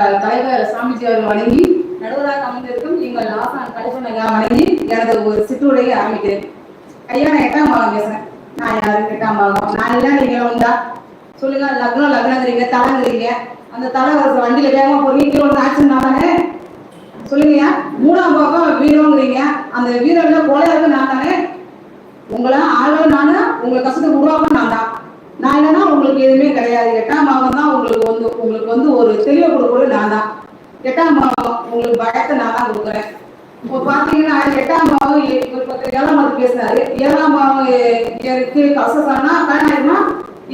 தலைவர் சாமிஜி அவர்கள் வணங்கி நடுவராக அமர்ந்திருக்கும் எங்கள் ஆசான் கலைப்பன் ஐயா வணங்கி எனது ஒரு சிற்றுரையை ஆரம்பிக்கிறேன். ஐயா நான் எட்டாம் பாகம் பேசுறேன். நான் யாரும் எட்டாம் பாகம். நான் எல்லாம் நீங்க உண்டா? சொல்லுங்க லக்னம் லக்னங்கிறீங்க தலைங்கிறீங்க அந்த தலை ஒரு வண்டியில வேகமா போறீங்க. கீழே வந்து ஆக்சிடென்ட் சொல்லுங்கய்யா மூணாம் பாகம் வீரங்கிறீங்க. அந்த வீரர்கள் கொலையாக நான் தானே? உங்களை ஆளோ நானு? உங்களை கஷ்டத்தை உருவாக்க நான் தான். நான் இல்லைன்னா உங்களுக்கு எதுவுமே கிடையாது கேட்டா? உங்களுக்கு வந்து உங்களுக்கு வந்து ஒரு தெளிவை கொடுக்கறது நான் தான் எட்டாம் பாகம் உங்களுக்கு பயத்தை நான் தான் கொடுக்குறேன். இப்போ பார்த்தீங்கன்னா எட்டாம் பாகம் ஏழாம் பாகம் பேசினாரு. ஏழாம் பாவம் எனக்கு கசசானா கல்யாணமா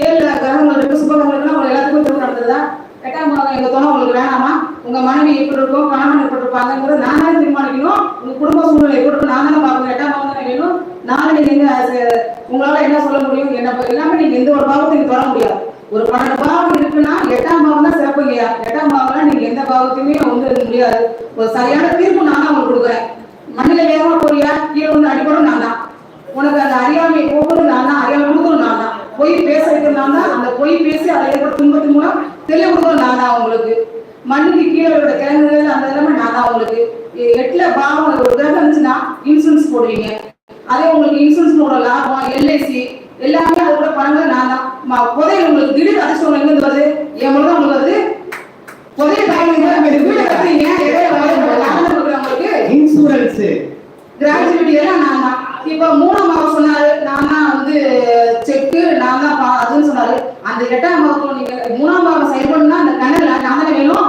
ஏழு கிரகங்கள் இருக்கு சுபகங்கள் உங்களுக்கு எல்லாத்துக்கும் திரும்ப நடந்ததா எட்டாம் பாகம் எங்க தோணும் உங்களுக்கு வேணாமா? உங்க மனைவி எப்படி இருக்கும் கணவன் எப்படி இருப்பாங்கிறது நான் தான் தீர்மானிக்கணும். உங்க குடும்ப சூழ்நிலை எப்படி இருக்கும் நான் தானே பார்க்கணும். எட்டாம் பாகம் தானே வேணும். நாளை நீங்க உங்களால என்ன சொல்ல முடியும்? என்ன எல்லாமே நீங்க எந்த ஒரு பாவத்தையும் நீங்க தொட முடியாது. ஒரு பன்னெண்டு பாவம் இருக்குன்னா எட்டாம் பாவம் தான் சிறப்பு இல்லையா? எட்டாம் பாவம்னா நீங்க எந்த பாவத்தையுமே வந்து முடியாது. ஒரு சரியான தீர்ப்பு நான் தான் உங்களுக்கு கொடுக்குறேன். மண்ணில வேகமா போறியா? கீழே வந்து அடிப்படும் நான் தான். உனக்கு அந்த அறியாமை ஒவ்வொரு நான் தான். அறியாமை கொடுக்கணும் நான் தான். பொய் பேச வைக்கிறதுனால தான். அந்த பொய் பேசி அதை ஏற்பட்ட துன்பத்தின் மூலம் தெளிவு கொடுக்கணும் நான் தான் உங்களுக்கு. மண்ணுக்கு கீழே விட கிழங்குகள் அந்த எல்லாமே நான் தான் உங்களுக்கு. எட்டுல பாவம் ஒரு கிரகம் இருந்துச்சுன்னா இன்சூரன்ஸ் போடுவீங்க. அதே உங்களுக்கு இன்சூரன்ஸ் போட லாபம் எல்ஐசி எல்லாமே அது கூட நான் தான். ம- புதையல் உங்களுக்கு திடீர் அதிர்ஷ்டம் எங்க இருந்து வருது என் மூலம் தான் உங்களுக்கு வருது புதையல் தாய்மொழி வீடு கட்டுறீங்க. இடையில வர லாபம் கொடுக்குறேன் உங்களுக்கு. இன்சூரன்ஸ் கிராஜுவேட் எல்லாம் நான் தான். இப்போ மூணாம் மாதம் சொன்னாரு. நான் தான் வந்து செக்கு நான் தான் பா- அதுன்னு சொன்னாரு. அந்த எட்டாம் மாதம் நீங்க மூணாம் மாதம் செயல்படணும்னா அந்த கணக்குல நான் தானே வேணும்?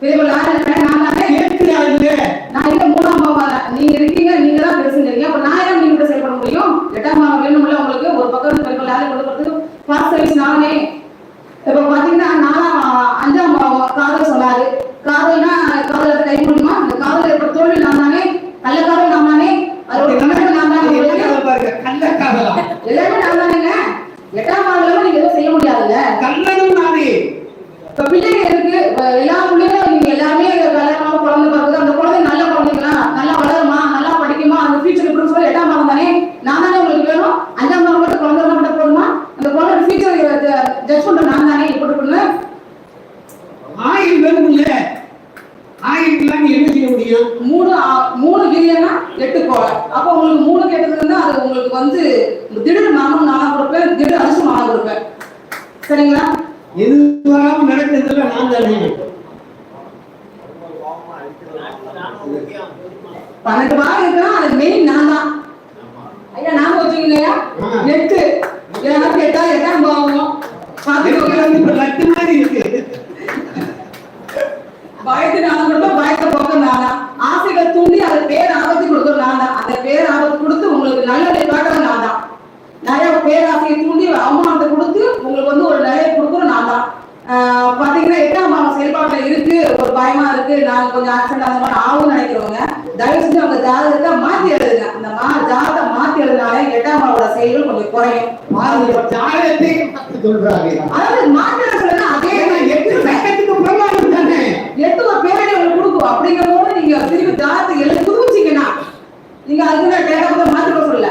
பெரிய நான் நான் இல்ல மூணாம் மாதம் நீங்க இருக்கீங்க நீங்க தான் பெருசுங்கிறீங்க அப்ப நான் ஏன் நீங்க செயல்பட முடியும்? எட்டாம் மாதம் வேணும்ல உங்களுக்கு ஒரு பக்கம் இருந்து பெரிய லாரி கொடுக்கறதுக்கு ஃபாஸ்ட் சர்வீஸ் நானே இப்போ பார்த்தீங்கன்னா நாலாம் அஞ்சாம் பாவம் காதல் சொன்னாரு காதல்னா காதல கை முடியுமா அந்த காதல் ஏற்பட்ட தோல்வி நான் தானே கள்ளக்காதல் நான் தானே அதோட கணக்கு நான் தானே உங்களுக்கு? பாருங்க கள்ளக்காதலா எல்லாமே நான் தானேங்க எட்டாம் மாதம் நீங்க எதுவும் செய்ய முடியாதுல்ல கள்ளனும் நானே இப்ப பிள்ளைங்க இருக்கு இப்ப எல்லா பிள்ளைங்களும் நீங்க எல்லாமே கல்யாணமா குழந்தை பிறகுது அந்த குழந்தை நல்ல குழந்தைங்களா நல்லா வளருமா நல்லா படிக்குமா அந்த ஃபியூச்சர் எப்படி சொல்லி எட்டாம் மாதம் தானே நான் தானே உங்களுக்கு வேணும் அஞ்சாம் மாதம் மட்டும் குழந்தை மட்டும் போதுமா அந்த குழந்தை ஃபியூச்சர் ஜட்ஜ் பண்ற நான் தானே எப்படி இருக்குன்னு ஆயில் வேணும் இல்ல ஆயில் இல்லாம முடியும் மூணு மூணு வீரியனா எட்டு கோலை. அப்போ உங்களுக்கு மூணு கேட்டதுன்னா அது உங்களுக்கு வந்து திடீர் நானும் நானும் கொடுப்பேன் திடீர் அரிசி நானும் கொடுப்பேன் சரிங்களா? எது வராம நடக்கிறதுல நான் தானே பன்னெண்டு வாரம் இருக்குன்னா அது மெயின் நான் தான். ஐயா நாம வச்சுக்கலையா? ஆ. எட்டு. எனக்கு எட்டா எட்டாம் இப்ப லட்டு மாதிரி இருக்கு. பயத்து நானும் கொடுப்பேன் பயத்தை போக்க நானா? ஆசைகள் தூண்டி அது பேர் ஆபத்து கொடுக்குறது நான் தான். அந்த பேர் ஆபத்து கொடுத்து உங்களுக்கு நல்லதை காட்டுறது நான் தான். நிறைய பேராசையை தூண்டி அவமானத்தை கொடுத்து உங்களுக்கு வந்து ஒரு நிலையை கொடுக்குறது நான் தான். பாத்தீங்கன்னா எட்டாம் பாவம் செயல்பாட்டுல இருக்கு. ஒரு பயமா இருக்கு. நான் கொஞ்சம் ஆக்சிடென்ட் அந்த மாதிரி ஆகும்னு நினைக்கிறவங்க தயவு செஞ்சு அவங்க ஜாதகத்தை மாத்தி எழுதுங்க. அந்த மா ஜாதகத்தை மாத்தி எழுதினாலே எட்டாம் பாவோட செயல்கள் கொஞ்சம் குறையும். ஜாதகத்தை சொல்றாங்க அதாவது மாற்றி எழுதுறதுன்னா அதே எட்டு சட்டத்துக்கு தானே? எட்டு பேரடி உங்களுக்கு கொடுக்கும். அப்படிங்கிற போது நீங்க திருப்பி ஜாதகத்தை எழுதி புதுப்பிச்சிங்கன்னா நீங்க அதுக்கு நான் டேட்டா கூட மாத்திக்க சொல்லல.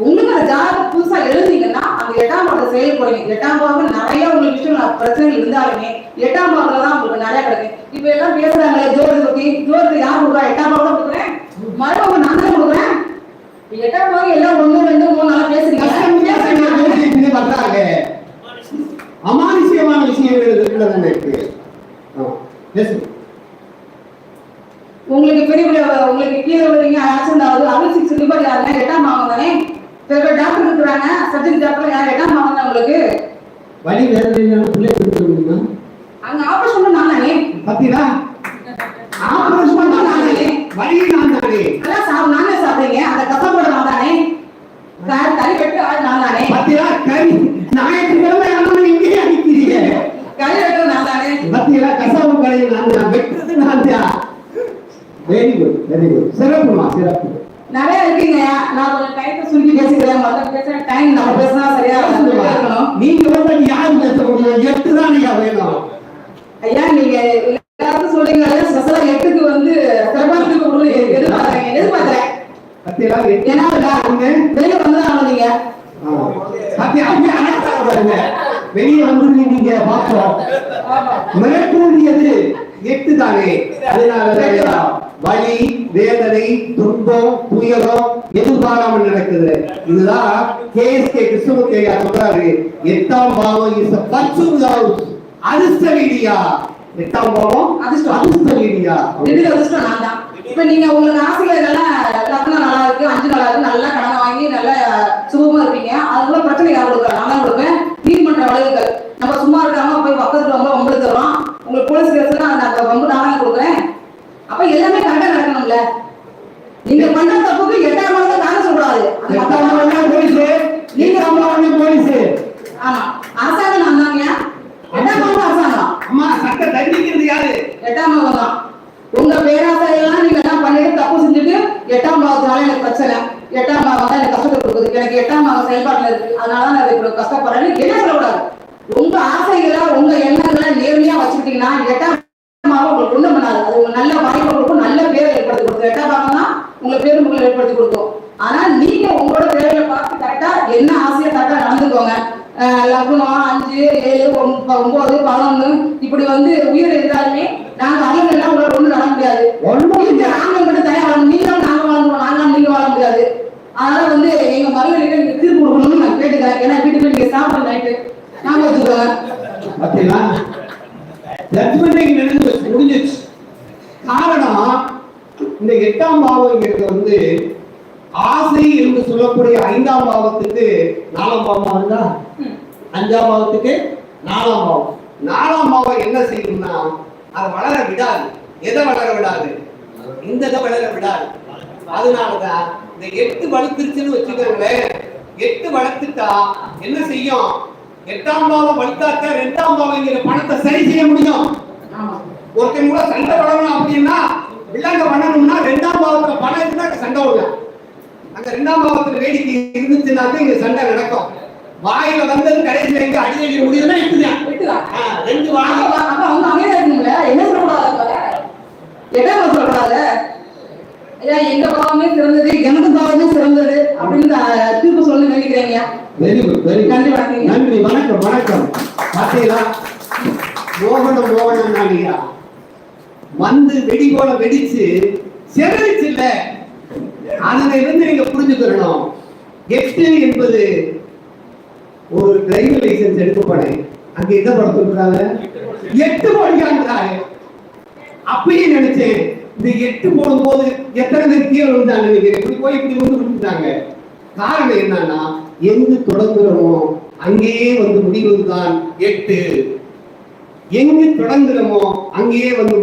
உங்களுக்கு அந்த ஜாதகம் புதுசா எழுதிங்கன்னா அந்த எட்டாம் பாகத்தை செயல்படுங்க எட்டாம் பாகம் நிறைய உங்களுக்கு விஷயம் பிரச்சனைகள் இருந்தாலுமே எட்டாம் பாகத்துல தான் உங்களுக்கு நிறைய கிடைக்கும் இப்ப எல்லாம் பேசுறாங்களே ஜோதி பத்தி. ஜோதி யார் கொடுக்குறா? எட்டாம் பாகம் தான் கொடுக்குறேன். மறுபடியும் நான் தான் கொடுக்குறேன். எட்டாம் பாகம் எல்லாம் ஒண்ணு ரெண்டு மூணு நாளா பேசுறீங்க. அமானுஷ்யமான விஷயங்கள் இருக்குல்ல தானே இருக்கு பேசுங்க. உங்களுக்கு பெரிய பெரிய உங்களுக்கு கீழே விழுறீங்க ஆக்சிடென்ட் ஆகுது அறுபத்தி சிலிபர் யாருங்க எட்டாம் தானே? பெரிய பெரிய டாக்டர் இருக்கிறாங்க சர்ஜரி டாக்டர் யார் எட்டாம் மாவங்க தான் உங்களுக்கு? வலி வேற பிள்ளை அங்க ஆபரேஷன் பண்ண நான் தானே பத்திரா ஆபரேஷன் பண்ணா நானே வலி நான் தானே அதான் சாப்பிட நானே சாப்பிடுறீங்க அந்த கசப்போட நான் தானே க- கறி வெட்டு ஆள் நான் தானே பத்திரா கறி ஞாயிற்றுக்கிழமை ஆனாலும் இங்கேயே அடிக்கிறீங்க கறி வெட்டு நான் தானே பத்திரா கசாவு கடையை நான் தான் வெட்டுறது நான் தான் வெரி குட் வெரி குட் சிறப்புமா சிறப்பு. நிறைய இருக்கீங்க. நான் கொஞ்சம் டைத்தை சுருக்கி பேசிக்கிறேன். முதல்ல பேசுற டைம் நம்ம பேசினா சரியா இருக்கணும் நீங்க வந்து யார் பேச முடியும் எட்டு தான் நீங்க வேணும். ஐயா நீங்க எல்லாருக்கும் சொல்றீங்க ஸ்பெஷலா எட்டுக்கு வந்து சிறப்பாக கொடுங்க எதிர்பார்க்கறேன். எதிர்பார்க்கறேன் ஏன்னா வெளியே வந்து நீங்க. வெளியே வந்து நீங்க பாப்போம் மிரட்டுறது எது தானே அதனால வலி வேதனை துன்பம் துயரம் எதிர்பாராமல் நடக்குது. இதுதான் கேஎஸ்கே கிருஷ்ணமூர்த்தி ஐயா சொல்றாரு? எட்டாம் பாவம் இஸ் பர்சூட் ஹவுஸ் அதிர்ஷ்ட வீடியா எட்டாம் பாவம் அதிர்ஷ்டம். அதிர்ஷ்ட வீடியா ரெண்டு அதிர்ஷ்டம் நான் தான். இப்ப நீங்க உங்களுக்கு ஆசையில இதெல்லாம் லக்னம் நல்லா இருக்கு அஞ்சு நல்லா இருக்கு நல்லா கடனை வாங்கி நல்லா சுகமா இருப்பீங்க. அதுக்குள்ள பிரச்சனை யார் கொடுக்குறா? நான் தான் கொடுப்பேன். நீதிமன்ற வழக்குகள் நம்ம சும்மா இருக்காம போய் பக்கத்துல ரொம்ப உங்களுக்கு போலீஸ் கேஸ்லாம் நான் வம்பு நானே கொடுக்குறேன். அப்ப எல்லாமே கரெக்டா நடக்கணும்ல. நீங்க பண்ற தப்புக்கு எட்டாம் மாதம் தானே சொல்லக்கூடாது அந்த போலீஸ். நீங்க பாவம் போலீஸ். ஆமா. அரசாங்கம் நான் தாங்க எட்டாம் மாதம் அரசாங்கம். அம்மா சட்ட தண்டிக்கிறது யாரு? எட்டாம் தான். உங்க பேராசையெல்லாம் நீங்க எல்லாம் பண்ணிட்டு தப்பு செஞ்சுட்டு எட்டாம் பாவத்தினால எனக்கு பிரச்சனை. எட்டாம் பாவம் தான் எனக்கு கஷ்டத்தை கொடுக்குது. எனக்கு எட்டாம் பாவம் செயல்பாட்டுல இருக்கு. அதனால தான் நான் இப்படி கஷ்டப்படுறேன்னு என்ன சொல்லக்கூடாது? உங்க ஆசைகளை உங்க எண்ணங்களை நேர்மையா வச்சுக்கிட்டீங்கன்னா எட்டாம் பாவம் உங்களுக்கு ஒண்ணும் பண்ணாது. அது உங்க நல்ல வாய்ப்பை கொடுக்கும் நல்ல பேரை ஏற்படுத்தி கொடுக்கும். எட்டாம் பாவம் தான் உங்க பேரு புகழ் ஏற்படுத்தி கொடுக்கும். ஆனா நீங்க உங்களோட தேவையை பார்த்து கரெக்டா என்ன ஆசையை கரெக்டா நடந்துக்கோங்க. லக்னம் அஞ்சு ஏழு ஒன்ப- ஒன்பது பதினொன்னு இப்படி வந்து உயிர் இருந்தாலுமே நாங்க அவங்க எல்லாம் உங்களோட ஒண்ணு நட முடியாது. நாங்க மட்டும் தயார் வாழணும் நீங்களும் நாங்க வாழ்ந்துருவோம் நாங்களும் நீங்க வாழ முடியாது. அதனால வந்து எங்க மகளிருக்கு நீங்க தீர்ப்பு கொடுக்கணும்னு நான் கேட்டுக்கிறேன். ஏன்னா வீட்டுக்கு நீங்க சாப்பிட நைட்டு நாங்க வச்சுக்கோங்க பாத்தீங்களா? ஜட்மெண்ட் நடந்து முடிஞ்சிச்சு. காரணம் இந்த எட்டாம் பாவங்கிறது வந்து ஆசை என்று சொல்லக்கூடிய ஐந்தாம் பாவத்துக்கு நாலாம் பாவமா இருந்தா? அஞ்சாம் பாவத்துக்கு நாலாம் பாவம். நாலாம் பாவம் என்ன செய்யும்னா அது வளர விடாது. எதை வளர விடாது? இந்த இதை வளர விடாது. அதனாலதான் இந்த எட்டு வளர்த்துருச்சுன்னு வச்சுக்கோங்களேன். எட்டு வளர்த்துட்டா என்ன செய்யும்? எட்டாம் பாவம் வலுத்தாக்கா ரெண்டாம் பாவங்கிற பணத்தை சரி செய்ய முடியும். ஒருத்தன் கூட சண்டை வளரணும் அப்படின்னா வில்லங்க பண்ணணும்னா ரெண்டாம் பாவத்துல பணம் இருந்தா சண்டை விடலாம் அங்க ரெண்டாம் பாவத்துல வேடிக்கை இருந்துச்சுன்னாக்க இங்க சண்டை நடக்கும். வாயில வந்தது கடைசியில எங்க அடியடி முடியுதுன்னா இப்படிதான் ரெண்டு வாய் அப்ப அப்ப அவங்க அமைதியா இருக்கணும்ல என்ன சொல்லக்கூடாது அப்ப? எட்டாம் ஐயா எங்க பாவமே சிறந்தது எனது பாவமே சிறந்தது அப்படின்னு தீர்ப்பு சொல்லி நினைக்கிறீங்க. வெரி குட் வெரி நன்றி. நன்றி வணக்கம் வணக்கம். பாத்தீங்களா மோகனம் மோகனம் நாளியா வந்து வெடி போல வெடிச்சு செதறிச்சு இல்ல. அதுல இருந்து நீங்க புரிஞ்சுக்கணும் எட்டு என்பது ஒரு டிரைவர் லைசன்ஸ் எடுக்கப்படேன் அங்க என்ன படம் சொல்றாங்க எட்டு மொழியான்றாங்க அப்பயே நினைச்சேன். இந்த எட்டு போடும்போது எத்தனை பேர் கீழே விழுந்தாங்க நினைக்கிறேன். இப்படி போய் இப்படி வந்து விழுந்துட்டாங்க. காரணம் என்னன்னா எங்கு தொடங்குறோமோ அங்கேயே வந்து முடிவதுதான் எட்டு. எங்கு தொடங்குறோமோ அங்கேயே வந்து